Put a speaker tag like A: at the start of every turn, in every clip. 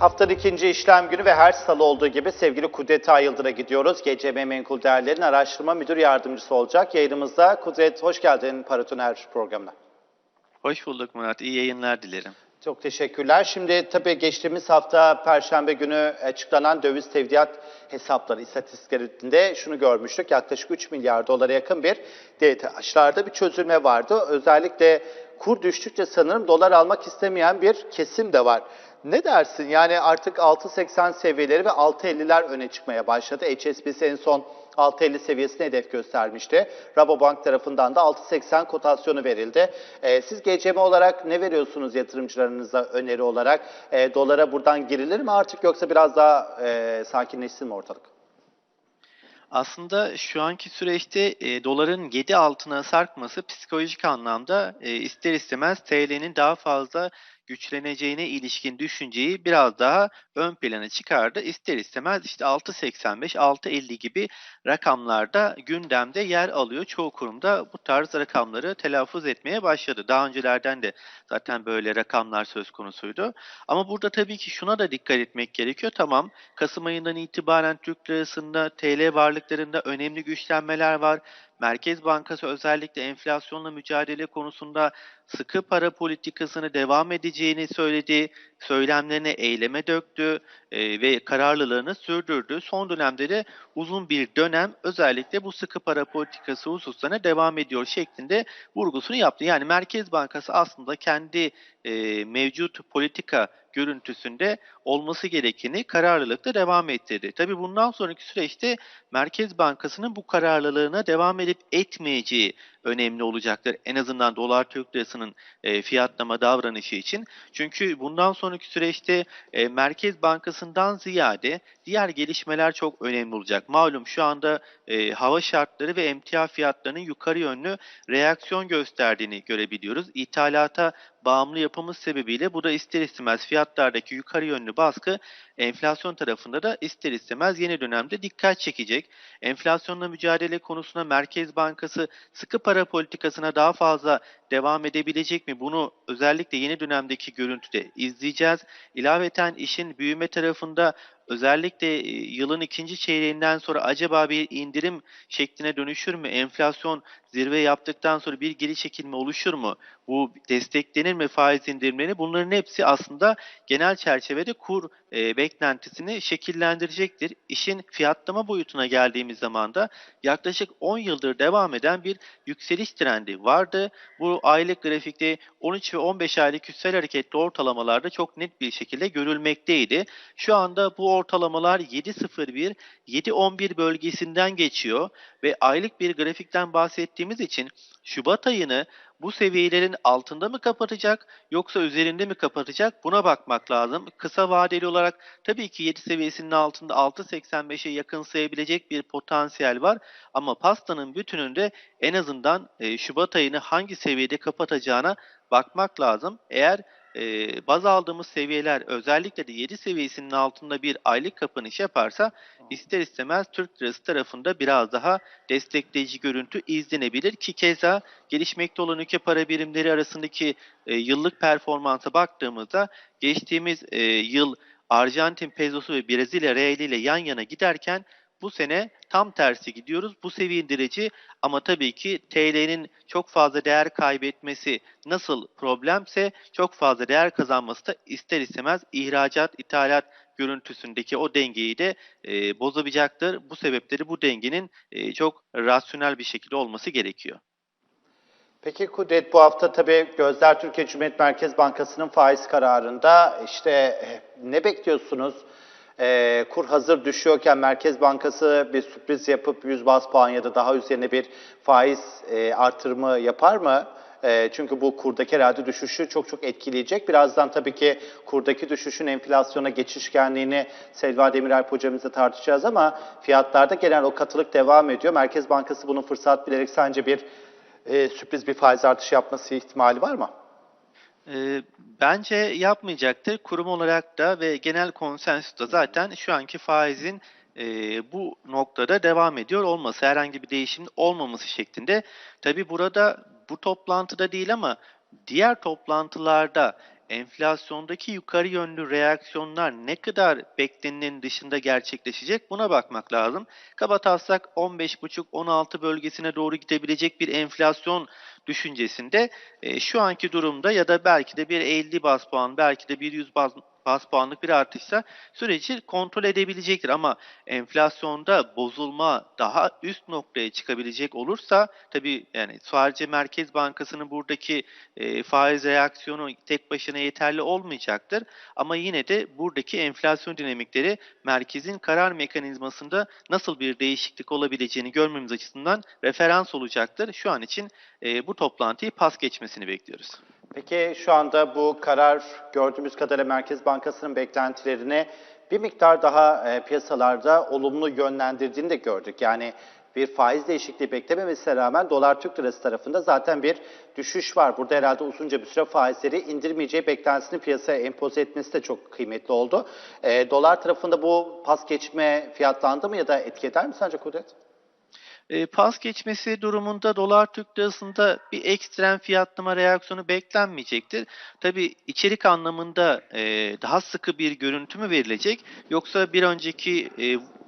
A: Haftanın ikinci işlem günü ve her salı olduğu gibi sevgili Kudret Ayıldır'a gidiyoruz. GCM Menkul Değerler'in araştırma müdür yardımcısı olacak. Yayınımızda Kudret hoş geldin Paratoner programına.
B: Hoş bulduk Murat. İyi yayınlar dilerim.
A: Çok teşekkürler. Şimdi tabii geçtiğimiz hafta Perşembe günü açıklanan döviz tevdiat hesapları istatistiklerinde şunu görmüştük. Yaklaşık 3 milyar dolara yakın bir DTH'larda bir çözülme vardı. Özellikle kur düştükçe sanırım dolar almak istemeyen bir kesim de var. Ne dersin? Yani artık 6.80 seviyeleri ve 6.50'ler öne çıkmaya başladı. HSBC en son 6.50 seviyesine hedef göstermişti. Rabobank tarafından da 6.80 kotasyonu verildi. Ee, siz GCM olarak ne veriyorsunuz yatırımcılarınıza öneri olarak? Ee, dolara buradan girilir mi artık yoksa biraz daha e, sakinleşsin mi ortalık?
B: Aslında şu anki süreçte e, doların 7 altına sarkması psikolojik anlamda e, ister istemez TL'nin daha fazla güçleneceğine ilişkin düşünceyi biraz daha ön plana çıkardı. İster istemez işte 6.85, 6.50 gibi rakamlarda gündemde yer alıyor. Çoğu kurumda bu tarz rakamları telaffuz etmeye başladı. Daha öncelerden de zaten böyle rakamlar söz konusuydu. Ama burada tabii ki şuna da dikkat etmek gerekiyor. Tamam Kasım ayından itibaren Türk lirasında TL varlıklarında önemli güçlenmeler var. Merkez Bankası özellikle enflasyonla mücadele konusunda sıkı para politikasını devam edeceğini söyledi, söylemlerini eyleme döktü e, ve kararlılığını sürdürdü. Son dönemde de uzun bir dönem özellikle bu sıkı para politikası hususlarına devam ediyor şeklinde vurgusunu yaptı. Yani Merkez Bankası aslında kendi e, mevcut politika görüntüsünde olması gerekeni kararlılıkla devam ettirdi. Tabii bundan sonraki süreçte Merkez Bankası'nın bu kararlılığına devam edip etmeyeceği önemli olacaktır. En azından dolar Türk lirasının e, fiyatlama davranışı için. Çünkü bundan sonraki süreçte e, Merkez Bankası'ndan ziyade diğer gelişmeler çok önemli olacak. Malum şu anda e, hava şartları ve emtia fiyatlarının yukarı yönlü reaksiyon gösterdiğini görebiliyoruz. İthalata bağımlı yapımız sebebiyle bu da ister istemez fiyatlardaki yukarı yönlü baskı enflasyon tarafında da ister istemez yeni dönemde dikkat çekecek. Enflasyonla mücadele konusunda Merkez Bankası sıkı para politikasına daha fazla devam edebilecek mi? Bunu özellikle yeni dönemdeki görüntüde izleyeceğiz. İlaveten işin büyüme tarafında özellikle e, yılın ikinci çeyreğinden sonra acaba bir indirim şekline dönüşür mü? Enflasyon zirve yaptıktan sonra bir geri çekilme oluşur mu? Bu desteklenir mi faiz indirimlerini? Bunların hepsi aslında genel çerçevede kur e, beklentisini şekillendirecektir. İşin fiyatlama boyutuna geldiğimiz zaman da yaklaşık 10 yıldır devam eden bir yükseliş trendi vardı. Bu aylık grafikte 13 ve 15 aylık üstel hareketli ortalamalarda çok net bir şekilde görülmekteydi. Şu anda bu ortalamalar 7.01, 7.11 bölgesinden geçiyor ve aylık bir grafikten bahsettiğimiz için Şubat ayını bu seviyelerin altında mı kapatacak yoksa üzerinde mi kapatacak buna bakmak lazım. Kısa vadeli olarak tabii ki 7 seviyesinin altında 6.85'e yakın sayabilecek bir potansiyel var ama pastanın bütününde en azından e, Şubat ayını hangi seviyede kapatacağına bakmak lazım. Eğer e, baz aldığımız seviyeler özellikle de 7 seviyesinin altında bir aylık kapanış yaparsa ister istemez Türk lirası tarafında biraz daha destekleyici görüntü izlenebilir ki keza gelişmekte olan ülke para birimleri arasındaki e, yıllık performansa baktığımızda geçtiğimiz e, yıl Arjantin pezosu ve Brezilya reali ile yan yana giderken bu sene tam tersi gidiyoruz. Bu seviye indireci ama tabii ki TL'nin çok fazla değer kaybetmesi nasıl problemse çok fazla değer kazanması da ister istemez ihracat, ithalat görüntüsündeki o dengeyi de e, bozacaktır. Bu sebepleri bu dengenin e, çok rasyonel bir şekilde olması gerekiyor.
A: Peki Kudret bu hafta tabii gözler Türkiye Cumhuriyet Merkez Bankası'nın faiz kararında işte e, ne bekliyorsunuz? Ee, kur hazır düşüyorken Merkez Bankası bir sürpriz yapıp 100 bas puan ya da daha üzerine bir faiz e, artırımı yapar mı? E, çünkü bu kurdaki herhalde düşüşü çok çok etkileyecek. Birazdan tabii ki kurdaki düşüşün enflasyona geçişkenliğini Selva Demirel hocamızla tartışacağız ama fiyatlarda gelen o katılık devam ediyor. Merkez Bankası bunu fırsat bilerek sence bir e, sürpriz bir faiz artışı yapması ihtimali var mı?
B: E, bence yapmayacaktır. Kurum olarak da ve genel konsensusta zaten şu anki faizin e, bu noktada devam ediyor olması, herhangi bir değişimin olmaması şeklinde. Tabi burada bu toplantıda değil ama diğer toplantılarda enflasyondaki yukarı yönlü reaksiyonlar ne kadar beklenenin dışında gerçekleşecek buna bakmak lazım. Kabataslak 15,5-16 bölgesine doğru gidebilecek bir enflasyon düşüncesinde e, şu anki durumda ya da belki de bir 50 bas puan belki de bir 100 bas, bas puanlık bir artışsa süreci kontrol edebilecektir. Ama enflasyonda bozulma daha üst noktaya çıkabilecek olursa tabii yani sadece Merkez Bankası'nın buradaki e, faiz reaksiyonu tek başına yeterli olmayacaktır. Ama yine de buradaki enflasyon dinamikleri merkezin karar mekanizmasında nasıl bir değişiklik olabileceğini görmemiz açısından referans olacaktır. Şu an için e, bu toplantıyı pas geçmesini bekliyoruz.
A: Peki şu anda bu karar gördüğümüz kadarıyla Merkez Bankası'nın beklentilerini bir miktar daha e, piyasalarda olumlu yönlendirdiğini de gördük. Yani bir faiz değişikliği beklememesine rağmen dolar Türk lirası tarafında zaten bir düşüş var. Burada herhalde uzunca bir süre faizleri indirmeyeceği beklentisini piyasaya empoze etmesi de çok kıymetli oldu. E, dolar tarafında bu pas geçme fiyatlandı mı ya da etki eder mi sence Kudret?
B: E, pas geçmesi durumunda dolar Türk lirasında bir ekstrem fiyatlama reaksiyonu beklenmeyecektir. Tabi içerik anlamında e, daha sıkı bir görüntü mü verilecek yoksa bir önceki e,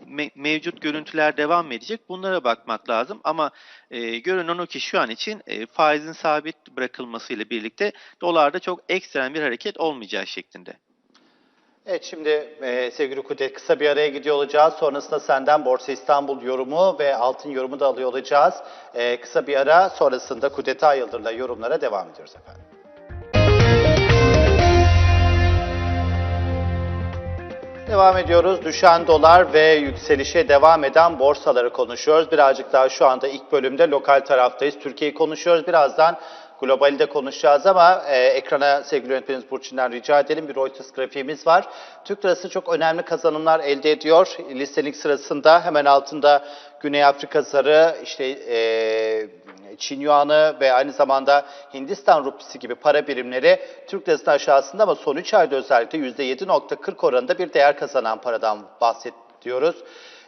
B: me- mevcut görüntüler devam edecek? Bunlara bakmak lazım ama e, görünen o ki şu an için faizin sabit bırakılmasıyla birlikte dolarda çok ekstrem bir hareket olmayacağı şeklinde.
A: Evet şimdi e, sevgili Kudret kısa bir araya gidiyor olacağız. Sonrasında senden Borsa İstanbul yorumu ve altın yorumu da alıyor olacağız. E, kısa bir ara sonrasında Kudret Ayıldır'la yorumlara devam ediyoruz efendim. Devam ediyoruz. Düşen dolar ve yükselişe devam eden borsaları konuşuyoruz. Birazcık daha şu anda ilk bölümde lokal taraftayız. Türkiye'yi konuşuyoruz. Birazdan globali de konuşacağız ama e, ekrana sevgili yönetmenimiz Burçin'den rica edelim. Bir Reuters grafiğimiz var. Türk lirası çok önemli kazanımlar elde ediyor. Listelik sırasında hemen altında Güney Afrika zarı, işte e, Çin Yuan'ı ve aynı zamanda Hindistan rupisi gibi para birimleri Türk lirasının aşağısında ama son 3 ayda özellikle %7.40 oranında bir değer kazanan paradan bahsediyoruz.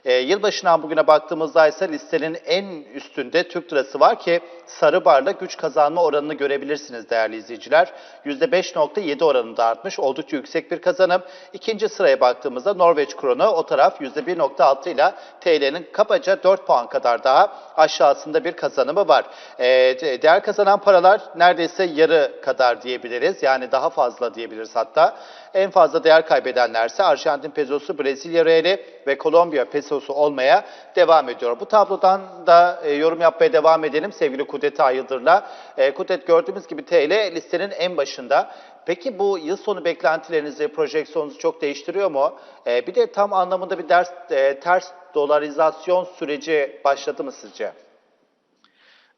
A: E, yılbaşından bugüne baktığımızda ise listenin en üstünde Türk lirası var ki sarı barla güç kazanma oranını görebilirsiniz değerli izleyiciler. %5.7 oranında artmış oldukça yüksek bir kazanım. İkinci sıraya baktığımızda Norveç kronu o taraf %1.6 ile TL'nin kabaca 4 puan kadar daha aşağısında bir kazanımı var. E, de- değer kazanan paralar neredeyse yarı kadar diyebiliriz. Yani daha fazla diyebiliriz hatta. En fazla değer kaybedenlerse Arjantin pesosu, Brezilya reali ve Kolombiya pesosu olmaya devam ediyor. Bu tablodan da e, yorum yapmaya devam edelim sevgili Kudret Ayıldır'la. E, Kudret gördüğümüz gibi TL listenin en başında. Peki bu yıl sonu beklentilerinizi, projeksiyonunuzu çok değiştiriyor mu? E, bir de tam anlamında bir ders, e, ters dolarizasyon süreci başladı mı sizce?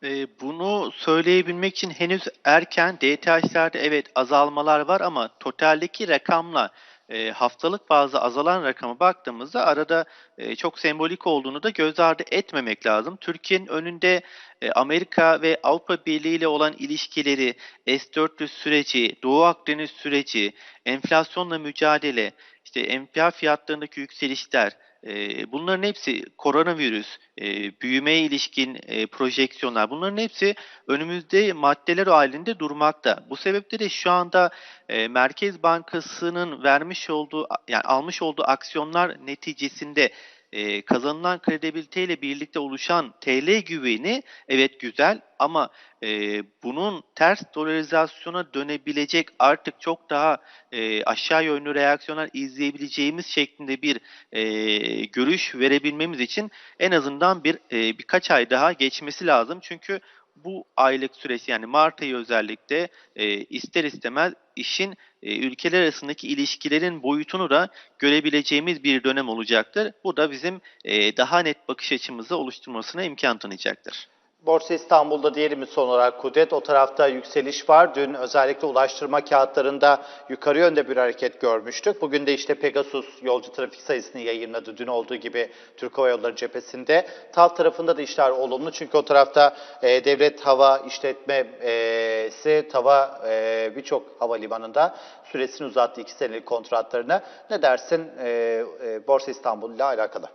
B: Ee, Bunu söyleyebilmek için henüz erken. DTH'lerde evet azalmalar var ama totaldeki rakamla e, haftalık bazı azalan rakama baktığımızda arada e, çok sembolik olduğunu da göz ardı etmemek lazım. Türkiye'nin önünde e, Amerika ve Avrupa Birliği ile olan ilişkileri, S-400 süreci, Doğu Akdeniz süreci, enflasyonla mücadele, işte emtia fiyatlarındaki yükselişler, bunların hepsi koronavirüs, büyümeye ilişkin projeksiyonlar bunların hepsi önümüzde maddeler halinde durmakta. Bu sebeple de şu anda Merkez Bankası'nın vermiş olduğu yani almış olduğu aksiyonlar neticesinde e, kazanılan kredibiliteyle birlikte oluşan TL güveni evet güzel ama e, bunun ters dolarizasyona dönebilecek artık çok daha e, aşağı yönlü reaksiyonlar izleyebileceğimiz şeklinde bir e, görüş verebilmemiz için en azından bir e, birkaç ay daha geçmesi lazım. Çünkü bu aylık süreç yani Mart ayı özellikle e, ister istemez işin e, ülkeler arasındaki ilişkilerin boyutunu da görebileceğimiz bir dönem olacaktır. Bu da bizim e, daha net bakış açımızı oluşturmasına imkan tanıyacaktır.
A: Borsa İstanbul'da diyelim mi son olarak Kudret? O tarafta yükseliş var. Dün özellikle ulaştırma kağıtlarında yukarı yönde bir hareket görmüştük. Bugün de işte Pegasus yolcu trafik sayısını yayınladı. Dün olduğu gibi Türk Hava Yolları cephesinde. TAV tarafında da işler olumlu. Çünkü o tarafta e, devlet hava işletmesi TAV'a e, birçok havalimanında süresini uzattı iki senelik kontratlarını. Ne dersin e, e, Borsa İstanbul ile alakalı?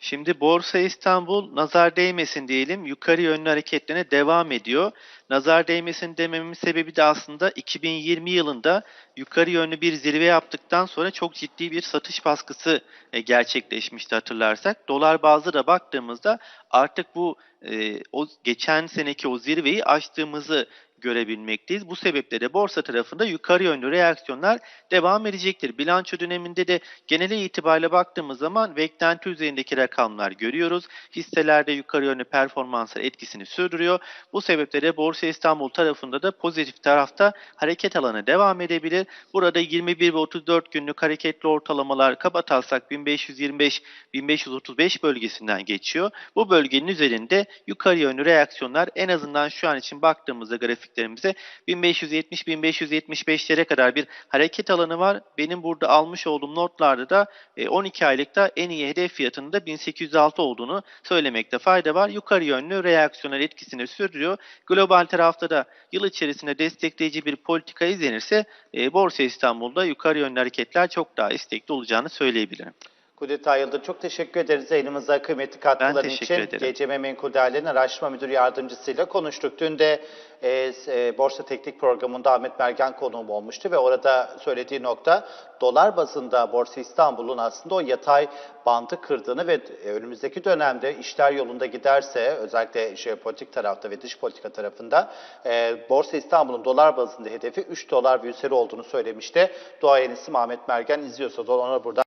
B: Şimdi Borsa İstanbul nazar değmesin diyelim yukarı yönlü hareketlerine devam ediyor. Nazar değmesin dememin sebebi de aslında 2020 yılında yukarı yönlü bir zirve yaptıktan sonra çok ciddi bir satış baskısı e, gerçekleşmişti hatırlarsak. Dolar bazlı da baktığımızda artık bu e, o geçen seneki o zirveyi aştığımızı görebilmekteyiz. Bu sebeple de borsa tarafında yukarı yönlü reaksiyonlar devam edecektir. Bilanço döneminde de genel itibariyle baktığımız zaman beklenti üzerindeki rakamlar görüyoruz. Hisselerde yukarı yönlü performanslar etkisini sürdürüyor. Bu sebeple de Borsa İstanbul tarafında da pozitif tarafta hareket alanı devam edebilir. Burada 21 ve 34 günlük hareketli ortalamalar kabataslak 1525-1535 bölgesinden geçiyor. Bu bölgenin üzerinde yukarı yönlü reaksiyonlar en azından şu an için baktığımızda grafiklerimize 1570-1575'lere kadar bir hareket alanı var. Benim burada almış olduğum notlarda da e, 12 aylıkta en iyi hedef fiyatının da 1806 olduğunu söylemekte fayda var. Yukarı yönlü reaksiyonel etkisini sürdürüyor. Global tarafta da yıl içerisinde destekleyici bir politika izlenirse e, Borsa İstanbul'da yukarı yönlü hareketler çok daha istekli olacağını söyleyebilirim.
A: Kudret Ayıldız çok teşekkür ederiz yayınımıza kıymetli katkıların
B: teşekkür
A: için.
B: ederim.
A: GCM Menkul Değerlerin Araştırma Müdür Yardımcısıyla konuştuk. Dün de e, e, Borsa Teknik Programı'nda Ahmet Mergen konuğum olmuştu ve orada söylediği nokta dolar bazında Borsa İstanbul'un aslında o yatay bandı kırdığını ve e, önümüzdeki dönemde işler yolunda giderse özellikle jeopolitik tarafta ve dış politika tarafında e, Borsa İstanbul'un dolar bazında hedefi 3 dolar ve üzeri olduğunu söylemişti. Doğayan isim Ahmet Mergen izliyorsa da ona buradan